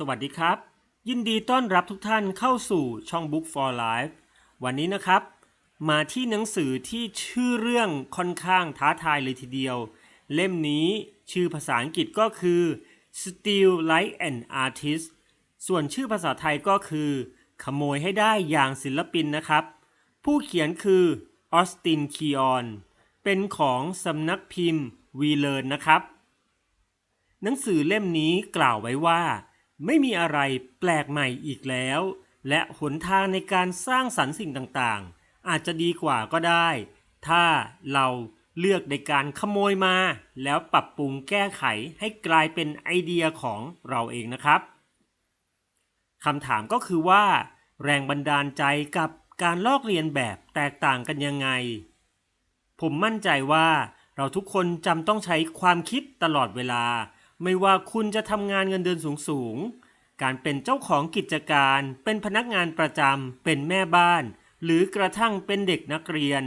สวัสดีครับ ยินดีต้อนรับทุกท่านเข้าสู่ช่อง Book for Life วันนี้นะครับ มาที่หนังสือที่ชื่อเรื่องค่อนข้างท้าทายเลยทีเดียว เล่มนี้ชื่อภาษาอังกฤษก็คือ Steal Like an Artist ส่วนชื่อภาษาไทยก็คือ ขโมยให้ได้อย่างศิลปินนะครับ ผู้เขียนคือออสตินคีออนเป็นของสำนักพิมพ์วีเลนนะครับ หนังสือเล่มนี้กล่าวไว้ว่า ไม่มีอะไรแปลกใหม่อีกแล้ว และหนทางในการสร้างสรรค์สิ่งต่างๆ อาจจะดีกว่าก็ได้ ถ้าเราเลือกในการขโมยมา แล้วปรับปรุงแก้ไขให้กลายเป็นไอเดียของเราเองนะครับคำถามก็คือว่า แรงบันดาลใจกับการลอกเลียนแบบแตกต่างกันยังไง ผมมั่นใจว่าเราทุกคนจำต้องใช้ความคิดตลอดเวลา ไม่ว่าคุณจะทำงานเงินเดือนสูงๆ การเป็นเจ้าของกิจการ เป็นพนักงานประจำ เป็นแม่บ้าน หรือกระทั่งเป็นเด็กนักเรียน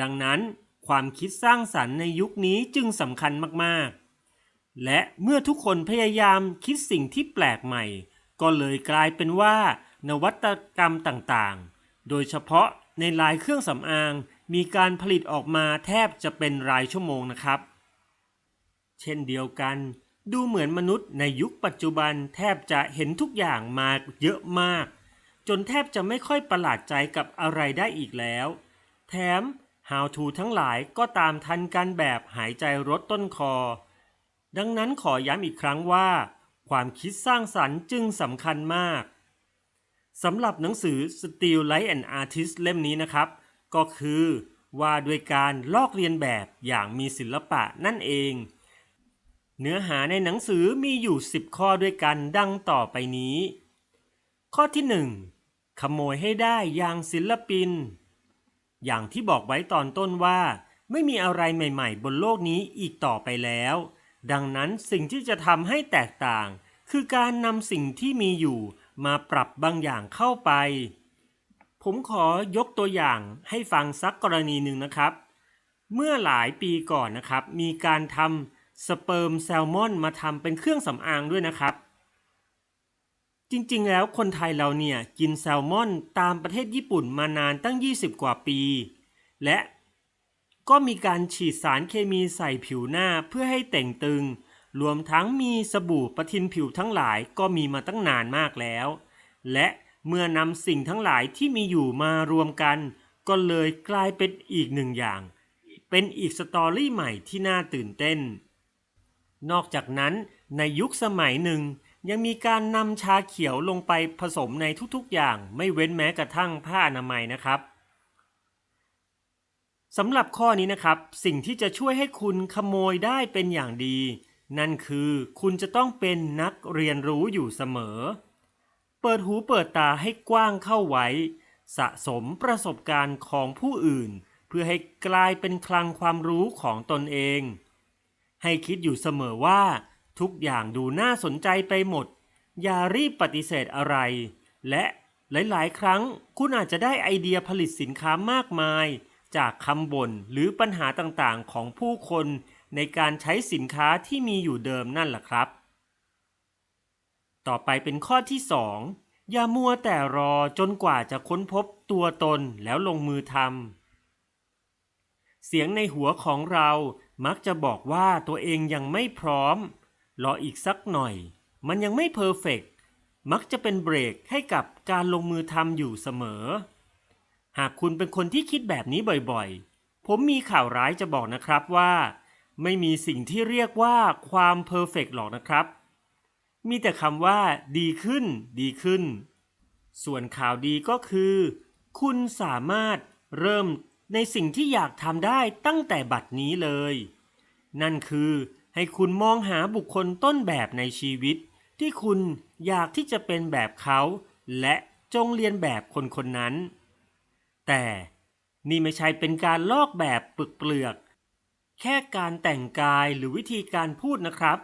ดังนั้นความคิดสร้างสรรค์ในยุคนี้จึงสำคัญมากๆ และเมื่อทุกคนพยายามคิดสิ่งที่แปลกใหม่ ก็เลยกลายเป็นว่า นวัตกรรมต่างๆ โดยเฉพาะในลายเครื่องสำอาง มีการผลิตออกมาแทบจะเป็นรายชั่วโมงนะครับ เช่นเดียวกัน ดูเหมือนมนุษย์ในยุคปัจจุบันแทบจะเห็นทุกอย่างมาเยอะมาก จนแทบจะไม่ค่อยประหลาดใจกับอะไรได้อีกแล้ว แถม How to ทั้งหลายก็ตามทันกันแบบหายใจรถต้นคอ ดังนั้นขอย้ำอีกครั้งว่า ความคิดสร้างสรรค์จึงสำคัญมากสำหรับหนังสือ Still Like an Artist เล่มนี้นะครับ ก็คือว่าด้วยการลอกเลียนแบบอย่างมีศิลปะนั่นเอง เนื้อหาในหนังสือมีอยู่ 10 ข้อด้วยกันดังต่อไปนี้ ข้อที่ 1 ขโมยให้ได้อย่างศิลปิน อย่างที่บอกไว้ตอนต้นว่า ไม่มีอะไรใหม่ๆ บนโลกนี้อีกต่อไปแล้ว ดังนั้นสิ่งที่จะทำให้แตกต่าง คือการนำสิ่งที่มีอยู่มาปรับบางอย่างเข้าไป ผมขอยกตัวอย่างให้ฟังสักกรณีหนึ่งนะครับ เมื่อหลายปีก่อนนะครับ มีการทำ สเปิร์มแซลมอนมาทำเป็นเครื่องสำอางด้วยนะครับ จริงๆ แล้วคนไทยเราเนี่ยกินแซลมอนตามประเทศญี่ปุ่นมานานตั้ง 20 กว่าปี และก็มีการฉีดสารเคมีใส่ผิวหน้าเพื่อให้แต่งตึง รวมทั้งมีสบู่ประทินผิวทั้งหลายก็มีมาตั้งนานมากแล้ว และเมื่อนำสิ่งทั้งหลายที่มีอยู่มารวมกัน ก็เลยกลายเป็นอีกหนึ่งอย่าง เป็นอีกสตอรี่ใหม่ที่น่าตื่นเต้น นอกจากนั้นในยุคสมัยหนึ่ง ยังมีการนำชาเขียวลงไปผสมในทุกๆอย่างไม่เว้นแม้กระทั่งผ้าอนามัยนะครับสำหรับข้อนี้นะครับ สิ่งที่จะช่วยให้คุณขโมยได้เป็นอย่างดี นั่นคือคุณจะต้องเป็นนักเรียนรู้อยู่เสมอ เปิดหูเปิดตาให้กว้างเข้าไว้ สะสมประสบการณ์ของผู้อื่น เพื่อให้กลายเป็นคลังความรู้ของตนเอง ให้คิดอยู่เสมอว่า ทุกอย่างดูน่าสนใจไปหมด อย่ารีบปฏิเสธอะไร และหลาย ๆ ครั้งคุณอาจจะได้ไอเดียผลิตสินค้ามากมาย จากคำบ่นหรือปัญหาต่างๆ ของผู้คนในการใช้สินค้าที่มีอยู่เดิมนั่นแหละครับ ต่อไปเป็นข้อที่ 2 อย่ามัวแต่รอจนกว่าจะค้นพบตัวตนแล้วลงมือทำเสียงในหัวของเรา มักจะบอกว่าตัวเองยังไม่พร้อม รออีกสักหน่อย มันยังไม่เพอร์เฟกมักจะเป็นเบรกให้กับการลงมือทำอยู่เสมอ หากคุณเป็นคนที่คิดแบบนี้บ่อยๆ ผมมีข่าวร้ายจะบอกนะครับว่า ไม่มีสิ่งที่เรียกว่าความเพอร์เฟกหรอกนะครับ มีแต่คำว่าดีขึ้น ดีขึ้น ส่วนข่าวดีก็คือ คุณสามารถเริ่ม ในสิ่งที่อยากทำได้ตั้งแต่บัดนี้เลย นั่นคือให้คุณมองหาบุคคลต้นแบบในชีวิต ที่คุณอยากที่จะเป็นแบบเขา และจงเรียนแบบคนคนนั้น แต่นี่ไม่ใช่เป็นการลอกแบบปึกเปลือก แค่การแต่งกายหรือวิธีการพูดนะครับ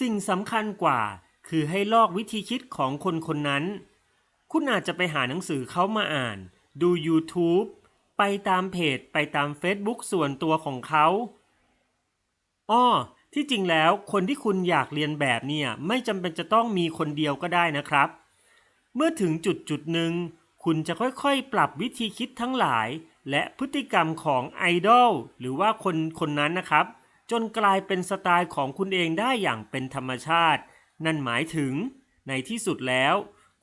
สิ่งสำคัญกว่าคือให้ลอกวิธีคิดของคนคนนั้น คุณอาจจะไปหาหนังสือเขามาอ่าน ดู YouTube ไปตามเพจไปตาม Facebook ส่วนตัวของเขาอ้อที่จริงแล้วคนที่คุณอยากเรียนแบบเนี่ยไม่จำเป็นจะต้องมีคนเดียวก็ได้นะครับ เมื่อถึงจุดจุดหนึ่งคุณจะค่อยๆ ปรับวิธีคิดทั้งหลาย และพฤติกรรมของไอดอลหรือว่าคนคนนั้นนะครับ จนกลายเป็นสไตล์ของคุณเองได้อย่างเป็นธรรมชาติ นั่นหมายถึง ในที่สุดแล้ว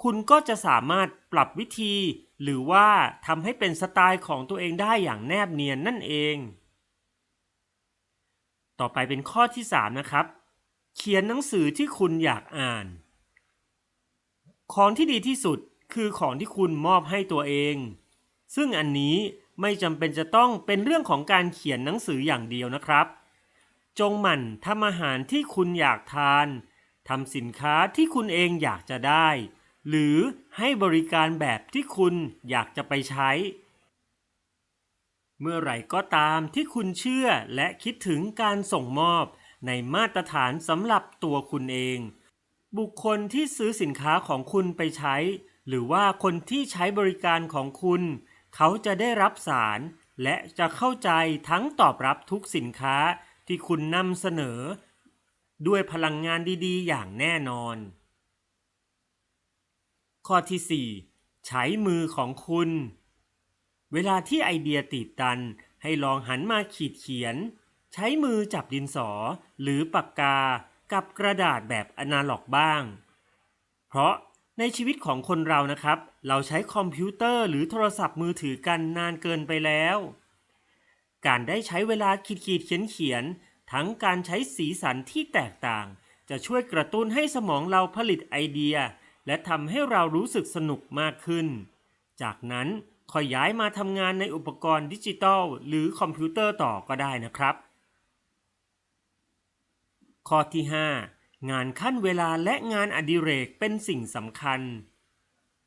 คุณก็จะสามารถปรับวิธี หรือว่าทำให้เป็นสไตล์ของตัวเองได้อย่างแนบเนียนนั่นเอง ต่อไปเป็นข้อที่ 3 นะครับ เขียนหนังสือที่คุณอยากอ่าน ของที่ดีที่สุดคือของที่คุณมอบให้ตัวเอง ซึ่งอันนี้ไม่จำเป็นจะต้องเป็นเรื่องของการเขียนหนังสืออย่างเดียวนะครับ จงหมั่นทำอาหารที่คุณอยากทานทำสินค้าที่คุณเองอยากจะได้ หรือให้บริการแบบที่คุณอยากจะไปใช้ เมื่อไหร่ก็ตามที่คุณเชื่อและคิดถึงการส่งมอบในมาตรฐานสำหรับตัวคุณเอง บุคคลที่ซื้อสินค้าของคุณไปใช้ หรือว่าคนที่ใช้บริการของคุณ เขาจะได้รับสาร และจะเข้าใจทั้งตอบรับทุกสินค้าที่คุณนำเสนอ ด้วยพลังงานดีๆ อย่างแน่นอน ข้อที่ 4 ใช้มือของคุณ เวลาที่ไอเดียติดตันให้ลองหันมาขีดเขียน ใช้มือจับดินสอหรือปากกากับกระดาษแบบอนาล็อกบ้าง เพราะในชีวิตของคนเรานะครับ เราใช้คอมพิวเตอร์หรือโทรศัพท์มือถือกันนานเกินไปแล้ว การได้ใช้เวลาขีดขีดเขียนเขียน ทั้งการใช้สีสันที่แตกต่าง จะช่วยกระตุ้นให้สมองเราผลิตไอเดีย และทำให้เรารู้สึกสนุกมากขึ้น จากนั้นค่อยย้ายมาทำงานในอุปกรณ์ดิจิตอลหรือคอมพิวเตอร์ต่อก็ได้นะครับ ข้อที่ 5 งานขั้นเวลาและงานอดิเรกเป็นสิ่งสำคัญ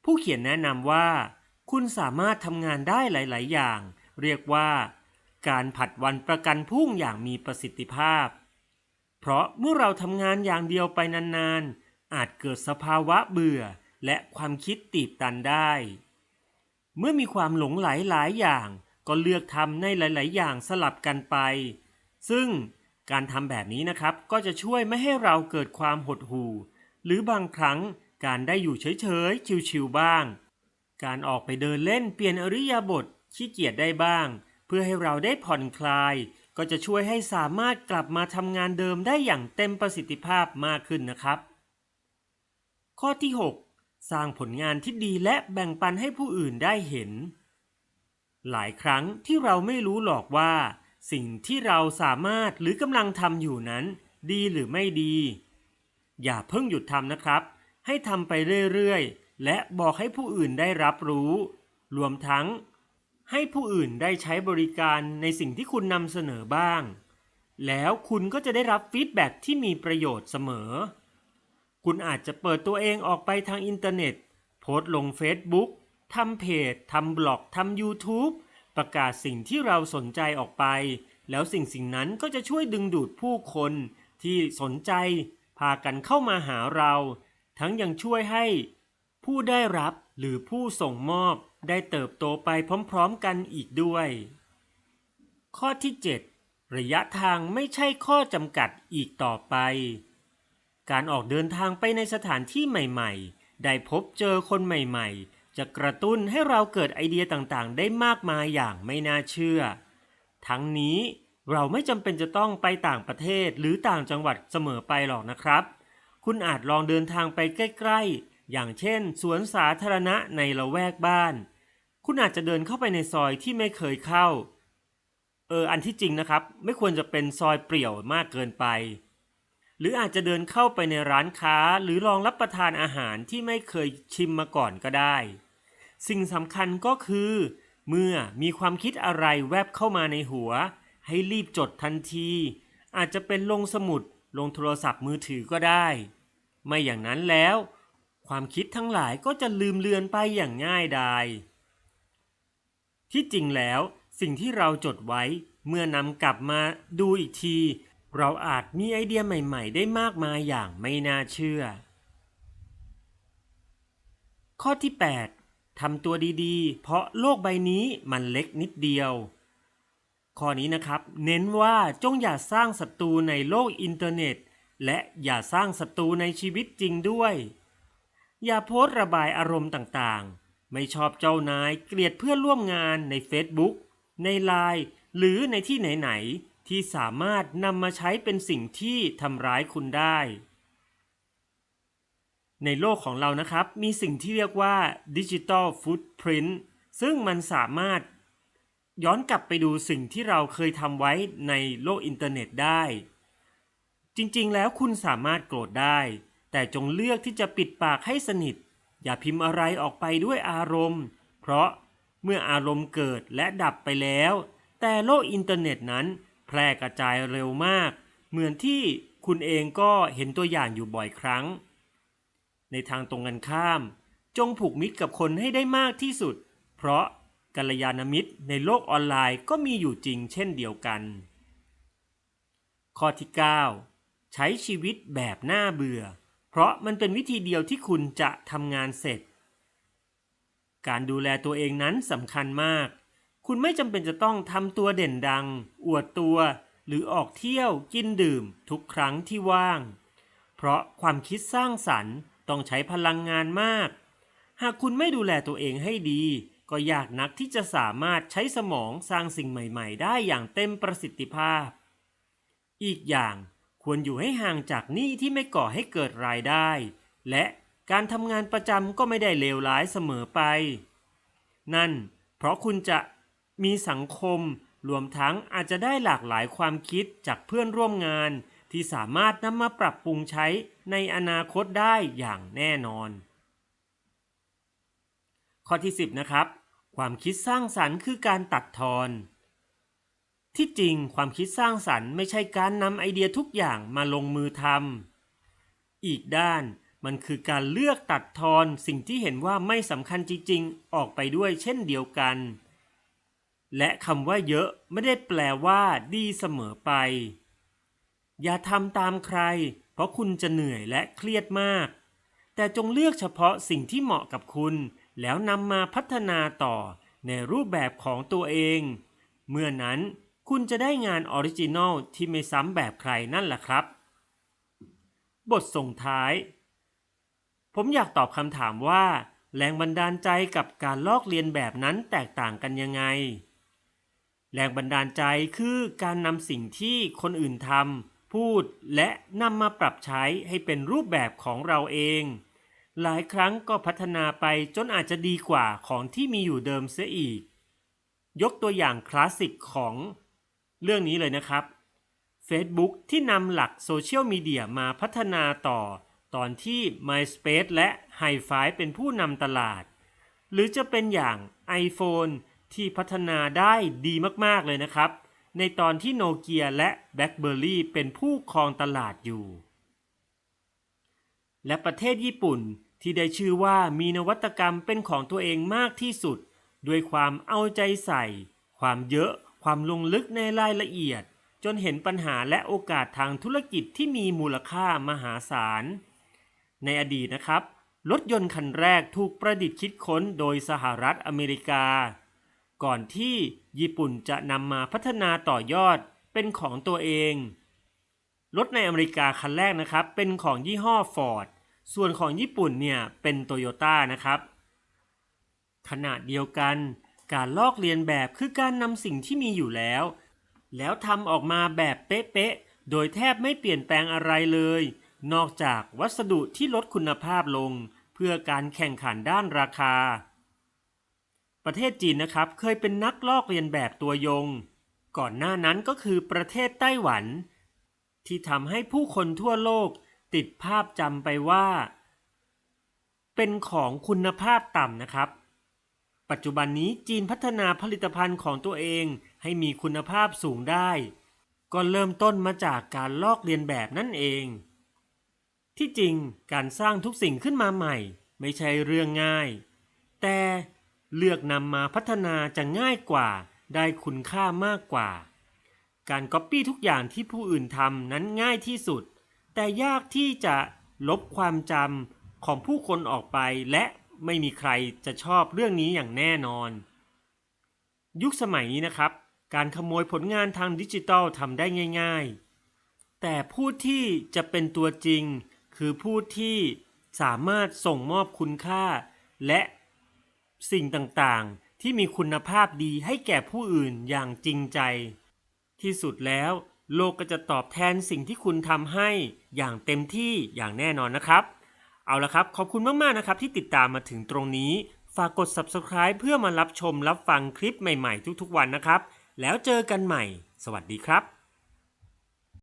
ผู้เขียนแนะนำว่า คุณสามารถทำงานได้หลาย ๆ อย่าง เรียกว่า การผัดวันประกันพรุ่งอย่างมีประสิทธิภาพ เพราะเมื่อเราทำงานอย่างเดียวไปนาน ๆ อาจเกิดสภาวะเบื่อและความคิดตีบตันได้ เมื่อมีความหลงไหลหลายอย่างก็เลือกทำในหลาย ๆ อย่างสลับกันไป ซึ่งการทำแบบนี้นะครับก็จะช่วยไม่ให้เราเกิดความหดหู่ หรือบางครั้งการได้อยู่เฉย ๆ ชิว ๆ บ้าง การออกไปเดินเล่นเปลี่ยนอริยาบถขี้เกียจได้บ้าง เพื่อให้เราได้ผ่อนคลาย ก็จะช่วยให้สามารถกลับมาทำงานเดิมได้อย่างเต็มประสิทธิภาพมากขึ้นนะครับ ข้อที่ 6 สร้างผลงานที่ดีและแบ่งปันให้ผู้อื่นได้เห็น หลายครั้งที่เราไม่รู้หรอกว่า สิ่งที่เราสามารถหรือกำลังทำอยู่นั้น ดีหรือไม่ดี อย่าเพิ่งหยุดทำนะครับ ให้ทำไปเรื่อยๆ และบอกให้ผู้อื่นได้รับรู้ รวมทั้ง ให้ผู้อื่นได้ใช้บริการในสิ่งที่คุณนำเสนอบ้าง แล้วคุณก็จะได้รับฟีดแบ็ที่มีประโยชน์เสมอ คุณอาจจะเปิดตัวเองออกไปทางอินเทอร์เน็ต โพสต์ลง Facebook ทำเพจทำบล็อกทำ YouTube ประกาศสิ่งที่เราสนใจออกไป แล้วสิ่งสิ่งนั้นก็จะช่วยดึงดูดผู้คนที่สนใจ พากันเข้ามาหาเรา ทั้งยังช่วยให้ ผู้ได้รับหรือผู้ส่งมอบได้เติบโตไปพร้อมๆกันอีกด้วย ข้อที่ 7 ระยะทางไม่ใช่ข้อจำกัดอีกต่อไป การออกเดินทางไปในสถานที่ใหม่ๆ ได้พบเจอคนใหม่ๆ จะกระตุ้นให้เราเกิดไอเดียต่างๆ ได้มากมายอย่างไม่น่าเชื่อ ทั้งนี้เราไม่จำเป็นจะต้องไปต่างประเทศหรือต่างจังหวัดเสมอไปหรอกนะครับ คุณอาจลองเดินทางไปใกล้ๆ อย่างเช่น สวนสาธารณะในละแวกบ้าน คุณอาจจะเดินเข้าไปในซอยที่ไม่เคยเข้า เออ อันที่จริงนะครับ ไม่ควรจะเป็นซอยเปรี่ยวมากเกินไป หรืออาจจะเดินเข้าไปในร้านค้าหรือลองรับประทานอาหารที่ไม่เคยชิมมาก่อนก็ได้ สิ่งสำคัญก็คือ เมื่อมีความคิดอะไรแวบเข้ามาในหัว ให้รีบจดทันที อาจจะเป็นลงสมุดลงโทรศัพท์มือถือก็ได้ ไม่อย่างนั้นแล้ว ความคิดทั้งหลายก็จะลืมเลือนไปอย่างง่ายดายที่จริงแล้วสิ่งที่เราจดไว้เมื่อนำกลับมาดูอีกที เราอาจมีไอเดียใหม่ ๆ ได้มากมายอย่างไม่น่าเชื่อ ข้อที่ 8ทำตัวดีๆ เพราะโลกใบนี้มันเล็กนิดเดียว ข้อนี้นะครับ เน้นว่าจงอย่าสร้างศัตรูในโลกอินเทอร์เน็ต และอย่าสร้างศัตรูในชีวิตจริงด้วย อย่าโพสต์ระบายอารมณ์ต่างๆ ไม่ชอบเจ้านายเกลียดเพื่อนร่วมงานใน Facebook ใน Line หรือในที่ไหนๆ ที่สามารถนำมาใช้เป็นสิ่งที่ทำร้ายคุณได้ ในโลกของเรานะครับ มีสิ่งที่เรียกว่า Digital Footprint ซึ่งมันสามารถย้อนกลับไปดูสิ่งที่เราเคยทำไว้ในโลกอินเทอร์เน็ตได้ จริงๆ แล้วคุณสามารถโกรธได้ แต่จงเลือกที่จะปิดปากให้สนิท อย่าพิมพ์อะไรออกไปด้วยอารมณ์ เพราะเมื่ออารมณ์เกิดและดับไปแล้ว แต่โลกอินเทอร์เน็ตนั้น แพร่กระจายเร็วมาก เหมือนที่คุณเองก็เห็นตัวอย่างอยู่บ่อยครั้ง ในทางตรงกันข้าม จงผูกมิตรกับคนให้ได้มากที่สุด เพราะกัลยาณมิตรในโลกออนไลน์ก็มีอยู่จริงเช่นเดียวกัน ข้อที่ 9 ใช้ชีวิตแบบน่าเบื่อ เพราะมันเป็นวิธีเดียวที่คุณจะทำงานเสร็จ การดูแลตัวเองนั้นสำคัญมาก คุณไม่จำเป็นจะต้องทำตัวเด่นดัง อวดตัว หรือออกเที่ยวกินดื่มทุกครั้งที่ว่าง เพราะความคิดสร้างสรรค์ต้องใช้พลังงานมาก หากคุณไม่ดูแลตัวเองให้ดี ก็ยากนักที่จะสามารถใช้สมองสร้างสิ่งใหม่ๆ ได้อย่างเต็มประสิทธิภาพ อีกอย่างควรอยู่ให้ห่างจากหนี้ที่ไม่ก่อให้เกิดรายได้ และการทำงานประจำก็ไม่ได้เลวร้ายเสมอไป นั่นเพราะคุณจะ มีสังคมรวมทั้งอาจจะได้หลากหลายความคิดจากเพื่อนร่วมงาน ที่สามารถนำมาปรับปรุงใช้ในอนาคตได้อย่างแน่นอน ข้อที่ 10 นะครับ ความคิดสร้างสรรค์คือการตัดทอน ที่จริงความคิดสร้างสรรค์ไม่ใช่การนำไอเดียทุกอย่างมาลงมือทำอีกด้านมันคือการเลือกตัดทอนสิ่งที่เห็นว่าไม่สำคัญจริง ๆ ออกไปด้วยเช่นเดียวกัน และคำว่าเยอะไม่ได้แปลว่าดีเสมอไป อย่าทำตามใคร เพราะคุณจะเหนื่อยและเครียดมาก แต่จงเลือกเฉพาะสิ่งที่เหมาะกับคุณ แล้วนำมาพัฒนาต่อในรูปแบบของตัวเอง เมื่อนั้นคุณจะได้งานออริจินอลที่ไม่ซ้ำแบบใครนั่นแหละครับ บทส่งท้าย ผมอยากตอบคำถามว่า แรงบันดาลใจกับการลอกเลียนแบบนั้นแตกต่างกันยังไง แรงบันดาลใจคือการนำสิ่งที่คนอื่นทำพูดและนำมาปรับใช้ให้เป็นรูปแบบของเราเอง หลายครั้งก็พัฒนาไปจนอาจจะดีกว่าของที่มีอยู่เดิมเสียอีก ยกตัวอย่างคลาสสิกของเรื่องนี้เลยนะครับ Facebook ที่นำหลักโซเชียลมีเดียมาพัฒนาต่อ ตอนที่ MySpace และ Hi-Fi เป็นผู้นำตลาด หรือจะเป็นอย่าง iPhone ที่พัฒนาได้ดีมากๆเลยนะครับ ในตอนที่โนเกียและ BlackBerry เป็นผู้ครองตลาดอยู่ และประเทศญี่ปุ่นที่ได้ชื่อว่ามีนวัตกรรมเป็นของตัวเองมากที่สุด ด้วยความเอาใจใส่ ความเยอะ ความลงลึกในรายละเอียด จนเห็นปัญหาและโอกาสทางธุรกิจที่มีมูลค่ามหาศาล ในอดีตนะครับ รถยนต์คันแรกถูกประดิษฐ์คิดค้นโดยสหรัฐอเมริกา ก่อนที่ญี่ปุ่นจะนำมาพัฒนาต่อยอดเป็นของตัวเอง รถในอเมริกาคันแรกนะครับ เป็นของยี่ห้อฟอร์ดส่วนของญี่ปุ่นเนี่ยเป็นโตโยต้านะครับขนาดเดียวกันการลอกเลียนแบบคือการนำสิ่งที่มีอยู่แล้ว แล้วทำออกมาแบบเป๊ะๆ โดยแทบไม่เปลี่ยนแปลงอะไรเลย นอกจากวัสดุที่ลดคุณภาพลง เพื่อการแข่งขันด้านราคา ประเทศจีนนะครับเคยเป็นนักลอกเลียนแบบตัวยง ก่อนหน้านั้นก็คือประเทศไต้หวัน ที่ทำให้ผู้คนทั่วโลกติดภาพจำไปว่า เป็นของคุณภาพต่ำนะครับ ปัจจุบันนี้จีนพัฒนาผลิตภัณฑ์ของตัวเองให้มีคุณภาพสูงได้ ก็เริ่มต้นมาจากการลอกเลียนแบบนั่นเอง ที่จริงการสร้างทุกสิ่งขึ้นมาใหม่ ไม่ใช่เรื่องง่าย แต่ เลือกนำมาพัฒนาจะง่ายกว่า ได้คุณค่ามากกว่า การก๊อปปี้ทุกอย่างที่ผู้อื่นทำนั้นง่ายที่สุด แต่ยากที่จะลบความจำของผู้คนออกไปและไม่มีใครจะชอบเรื่องนี้อย่างแน่นอน ยุคสมัยนี้นะครับ การขโมยผลงานทางดิจิทัลทำได้ง่าย ๆ แต่ผู้ที่จะเป็นตัวจริง คือผู้ที่สามารถส่งมอบคุณค่า และ สิ่งต่างๆ ที่มีคุณภาพดีให้แก่ผู้อื่นอย่างจริงใจ ที่สุดแล้ว โลกก็จะตอบแทนสิ่งที่คุณทำให้อย่างเต็มที่อย่างแน่นอนนะครับ เอาละครับขอบคุณมากๆนะครับที่ติดตามมาถึงตรงนี้ ฝากกด subscribe เพื่อมารับชมรับฟังคลิปใหม่ๆ ทุกๆวันนะครับ แล้วเจอกันใหม่ สวัสดีครับ